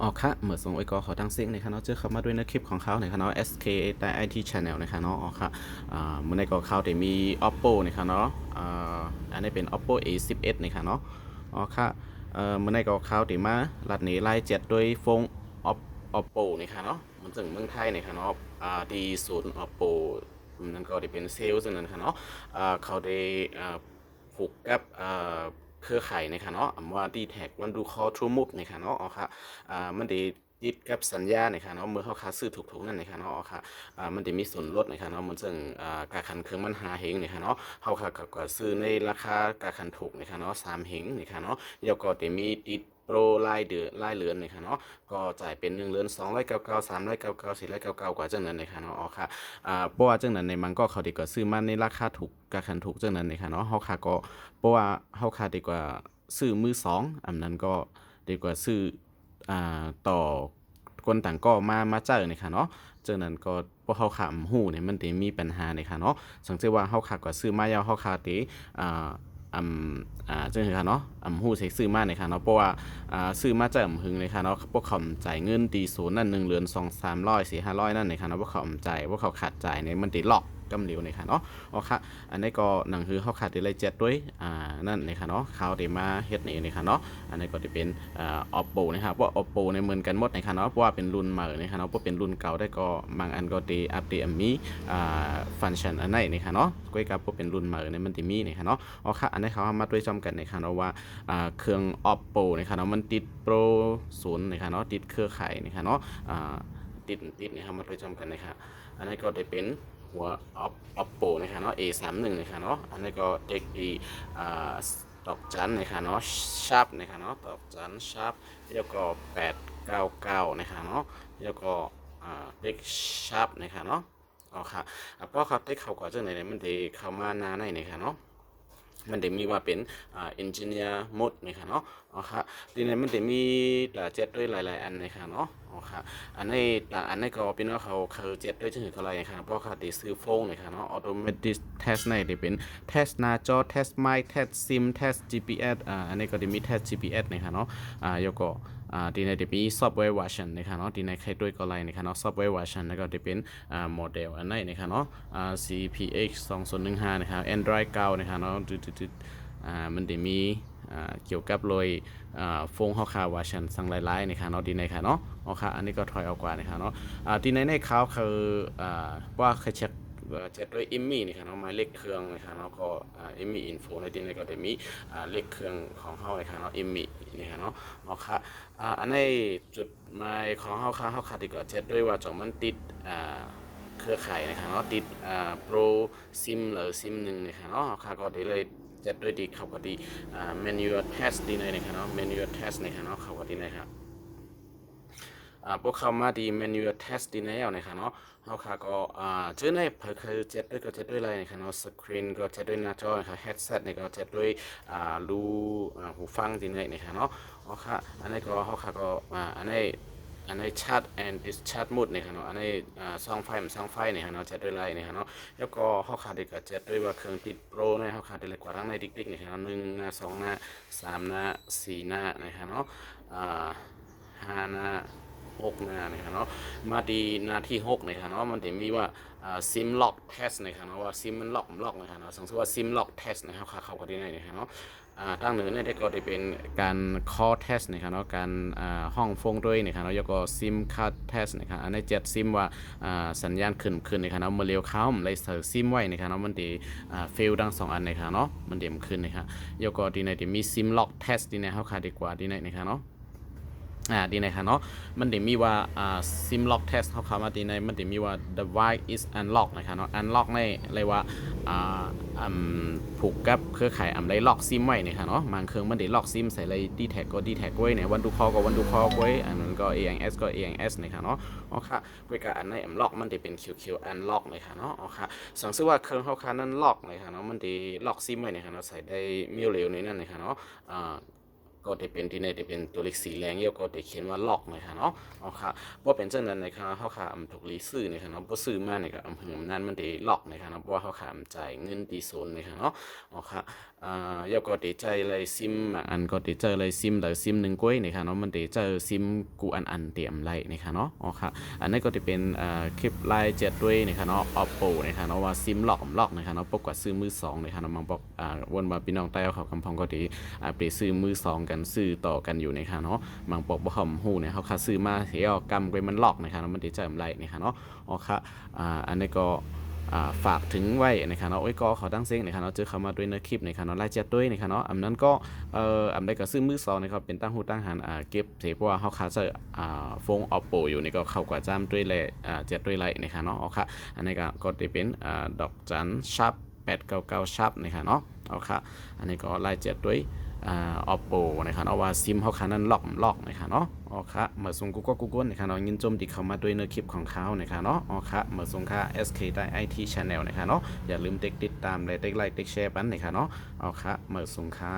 อ๋อค่ะเหมือนส่งไว้ก็ขอตั้งเสียงในคะเนาะเจอเข้ามาด้วยในคลิปของเขาในคะเนาะ SK ใต้ IT Channel นะคะเนาะอ๋อค่ะอ่าเมื่อในก็เขาได้มี Oppo นะคะเนาะอ่าอันนี้เป็น Oppo A11 นะคะเนาะอ๋อค่ะเอ่อเมื่อในก็เขาได้มาลัดนี้ไล่เจ็ดด้วยฟง Op- Oppo นะคะเนาะมันถึงเมืองไทยนะคะเนาะอ่าที่ศูนย์ Oppo นั่นก็ได้เป็นเซลล์ซึ่งนั้นค่ะเนาะอ่าเขาได้อ่าผูกกับ เครือข่ายนะคะเนาะอำว่าดีแท็กมันดูคอทรูมุกนคะเนาะอ๋อค่ะอ่ามันดี ยึดกับสัญญาในะคะเนาะเมื่อเขาค้าซื้อถูกๆนั่นในะคะเนาะค่ะมันได้มีส่วนลดในะคะเนาะมันซึ่งการคันเครื่องมันหาเหงในะคะเนาะเขาค่ะก็ซื้อในราคาการคันถูกในะคะเนาะสามเหงในะคะเนาะแล้วก็ได้มีติดโปรรายเดือนรายเดือนนะคะเนาะก็จ่ายเป็น1เดือน299 399 499กว่าจังนั้นนะคะเนาะอ๋อค่ะอ่าเพราะว่าจังนั้นในมันก็เขาด้ก็ซื้อมาในราคาถูกการคันถูกจังนั้นนะคะเนาะเฮาค่ะก็เพราะว่าเฮาขาดดีกว่าซื้อมือสองอันนั้นก็ดีกว่าซื้อ ต่อคนต่างก็มามาเจอนี่ค่ะเนาะเจอนั้นก็พวกเฮาขาดหูเนี่ยมันสิมีปัญหานี่ค่ะเนาะสังเกตว่าเฮาขาดก็ซื้อมายาวเฮาขาดติอ่าอำอ่าจังซี่ค่ะเนาะอำหูใช้ซื้อมานี่ค่ะเนาะเพราะว่าอ่าซื้อมาจากอำหึงเลยค่ะเนาะพวกเขาจ่ายเงินตีศูนย์นั่น1เหรียญ2 300 4 500นั่นนี่ค่ะเนาะพวกเขาจ่ายพวกเขาขาดจ่ายเนี่ยมันติหลอกกำเหลวในค่ะเนาะอ๋อค่ะอันนี้ก็หนังคือเขาขาดดีเลยเจ็ดด้วยอ่านั่นในค่ะเนาะเขาได้มาเฮ็ดนี่นี่ค่ะเนาะอันนี้ก็จะเป็นอ่า oppo นะครับว่า oppo ในเหมือนกันหมดในค่ะเนาะเพราะว่าเป็นรุ่นใหม่ในค่ะเนาะเพราะเป็นรุ่นเก่าได้ก็บางอันก็ได้อัปเดตมีอ่าฟังก์ชันอันไหนนี่ค่ะเนาะก้อยกับพวกเป็นรุ่นใหม่เนี่ยมันจะมีในค่ะเนาะอ๋อค่ะอันนี้เขามาด้วยจำกันในค่ะเนาะว่าอ่าเครื่อง oppo นี่ค่ะเนาะมันติดโปรศูนย์นี่ค่ะเนาะติดเครือข่ายในค่ะเนาะอ่าติดติดนี่ครับมาด้วยจำกันนะครับอันนี้ก็ได้เป็น หัว oppo นะครับเนาะ A31 นะครับเนาะอันนี้ก็เด็กดีอ่าดอกจันนะครับเนาะชาร์ปนะครับเนาะดอกจันชาร์ปแล้วก็899นะครับเนาะแล้วก็อ่าเด็ก sharp นะครับเนาะอ๋อค่ะอะเพราะเขาได้เขาก่อนจังไหนมันเดเข้ามาหน้าในนะครับเนาะ มันจะมีว่าเป็นอ่าเอนจิเนียร์มดนะครับเนาะอ๋อค่ะทีนี้มันจะมีหลายเจ็ดด้วยหลาย ๆ อันนะครับเนาะอ๋อค่ะอันนี้ตาอันนี้ก็เป็นว่าเขาเขาเจ็ดด้วยจังหือเขาอะไรนะครับเพราะเขาได้ซื้อโฟงนะครับเนาะออโตเมติเทสในจะเป็นเทสหน้าจอ test mic test sim test GPS อ่าอันนี้ก็จะมี test GPS นะครับเนาะอ่าแล้วก็ อ่าทีนี้จะมี software version นะครับเนาะทีนี้ใครด้วยก็อะไรนะครับเนาะ software version แล้วก็จะเป็นอ่าโมเดลอันไหนนะครับเนาะอ่า CPX 2015นะครับ Android 9นะครับเนาะจุดๆๆอ่ามันจะมีอ่าเกี่ยวกับโดยอ่าฟงฮาคาว่าชันสังหลายๆนะครับเนาะดีในค่ะเนาะอ๋อค่ะอันนี้ก็ถอยออกกว่านะครับเนาะอ่าที่ในในเขาคืออ่าว่าเคยเช็ค เอ่อเจ็ดด้วยอิมมี่นี่ครับเนาะหมายเลขเครื่องนะครับเนาะก็อิมมี่อินโฟในที่นี้ก็จะมีเลขเครื่องของเฮานะครับเนาะอิมมี่นี่ครับเนาะอ๋อค่ะอ่าอันนี้จุดหมายของเฮาค่ะเฮาขาดดีกว่าเจ็ดด้วยว่าจองมันติดอ่าเครือข่ายนะครับเนาะติดอ่าโปรซิมหรือซิมหนึ่งนะครับเนาะค่ะก็ได้เลยจัดด้วยดีเขาก็ดีอ่า manual test ดีเลยนะครับเนาะ manual test นะครับเนาะเขาก็ดีนะครับ พวกเขามาดี manual test ดีแล้วนะครับเนาะเขาค่ะก็อ่าเจอในเผยคือจัดด้วยก็เจัดด้วยอะไรนะครับเนาะ screen ก็เจัดด้วยหน้าจอนะครับ headset เนี่ยก็เจัดด้วยอ่ารูอ่าหูฟังดีเลยนะครับเนาะอ๋อค่ะอันนี้ก็เขาค่ะก็อ่าอันนี้อันนี้ชาร์จ and discharge mode เนี่ยครับเนาะอันนี้อ่าซองไฟมันซองไฟเนี่ยครับเนาะจัดด้วยไรเนี่ยครับเนาะแล้วก็เขาขาดอีกก็จัดด้วยว่าเครื่องติดโปรเนี่ยเขาขาดได้เลยกว่าทั้งในดิ๊กๆเนี่ยครับหนึ่งหน้าสองหน้าสามหน้าสี่หน้านะครับเนาะอ่าห้าหน้า หกหน้านะครับเนาะมาดีหน้าที่หกนี่ยครับเนาะมันจะมีว่าอ่า sim lock test นะครับเนาะว่า sim มันล็อกมันล็อกนะครับเนาะสังเกตว่า sim lock test นะครับเขาเข้ากันได้นะครับเนาะอ่าทางเหนือเนี่ยได้ก็ได้เป็นการ call test นะครับเนาะการห้องฟงด้วยนะครับเนาะแล้วก็ sim card test นะครับอันนี้เจ็ดซิมว่าสัญญาณขึ้นขึ้นนะครับเนาะเมื่อเร็วเข้ามันเลยเสิร์ซิมไว้นะครับเนาะมันดีอ่า fail ดังสองอันนะครับเนาะมันเดี่ยมขึ้นนะครับแล้วก็ดีในที่มี sim lock test ดีในเขาขาดดีกว่าดีในนะครับเนาะ อ่าดีนะครับเนาะมันเดี๋ยวมีว่าอ่า sim lock test เขาเขามาดีในมันเดี๋ยวมีว่า device is unlock นะครับเนาะ unlock ในเลยกว่าอ่าอืมผูกกับเครือข่ายอ่ำไรล็อกซิมไว้นะครับเนาะบางเครื่องมันเดี๋ยวล็อกซิมใส่เลยดีแท็กก็ดีแท็กไว้เนี่ยวันดูคอก็วันดูคอไว้อันนั้นก็ ANS ก็ ANS นะครับเนาะอ๋อค่ะไว้กับอันในอำล็อกมันจะเป็น QQ unlock นะครับเนาะอ๋อค่ะสังเกตว่าเครื่องเขาคานั้นล็อกนะครับเนาะมันเดี๋ยวล็อกซิมไว้นะครับเนาะใส่ได้มิวเร็วในนั้นนะครับเนาะอ่า ก็จะเป็นที่ในจะเป็นตัวเลขสีแรงเยอะก็จะเขียนว่าล็อกนะคะเนาะเอาค่ะเพราะเป็นเช่นนั้นนะคะเขาขาอำถูกรีซื้อนะคะเนาะเพราะซื้อมาเนี่ยก็อำเภอนั้นมันจะล็อกนะคะเนาะเพราะว่าเขาขาอำจ่ายเงินตีโซนนะคะเนาะเอาค่ะอ่าเยอะก็จะใจเลยซิมอันก็จะเจอเลยซิมหรือซิมหนึ่งก้อยนะคะเนาะมันจะเจอซิมกูอันอันเตรียมไรนะคะเนาะเอาค่ะอันนี้ก็จะเป็นอ่าคลิปไลน์เจ็ดด้วยนะคะเนาะ oppo นะคะเนาะว่าซิมล็อกล็อกนะคะเนาะปกว่าซื้อมือสองนะคะเนาะบางบอกอ่าวนมาพี่น้องใต้เขาคำพองก็ดีอ่าไปซื้อมือสองกันซื้อต่อกันอยู่นะคะเนาะบางปอกบ่หอมหูเนี่ยเขาคาซื้อมาเสียเอากำไปมันหลอกนะคะเนาะมันจะเจอมไรนะคะเนาะอ๋อค่ะอ่าอันนี้ก็ฝากถึงไว้นะคะเนาะโอ้ยก็ขอตั้งเสียงนะคะเนาะเจอเข้ามาด้วยในคลิปนะคะเนาะไล่เจ็ดด้วยนะคะเนาะอันนั้นก็เอ่ออันใดก็ซื้อมือสองนะครับเป็นตั้งหูตั้งหันอ่าเก็บเสียเพราะว่าเขาคาเจออ่าฟง oppo อยู่นี่ก็เข้ากว่าจ้ามด้วยแลอ่าเจ็ดด้วยไรนะคะเนาะอ๋อค่ะอันนี้ก็ก็จะเป็นอ่าดอกจันชับ899ชับนะคะเนาะเอาค่ะอันนี้ก็ไล่เจ็ดด้วยอ่า oppo นะครับเอาว่าซิมเขาขานั้นล็อกล็อกนะครับเนาะเอาค่ะเมื่อส่งกูก็กูกนะครับเนาะยินจมดีเข้ามาด้วยเนื้อคลิปของเขานะครับเนาะเอาค่ะเมื่อส่งค่า SK ได้ IT Channel นะครับเนาะอย่าลืมติ๊กติดตามและติ๊กไลค์ติ๊กแชร์ปันนะครับเนาะเอาค่ะเมื่อส่งค่า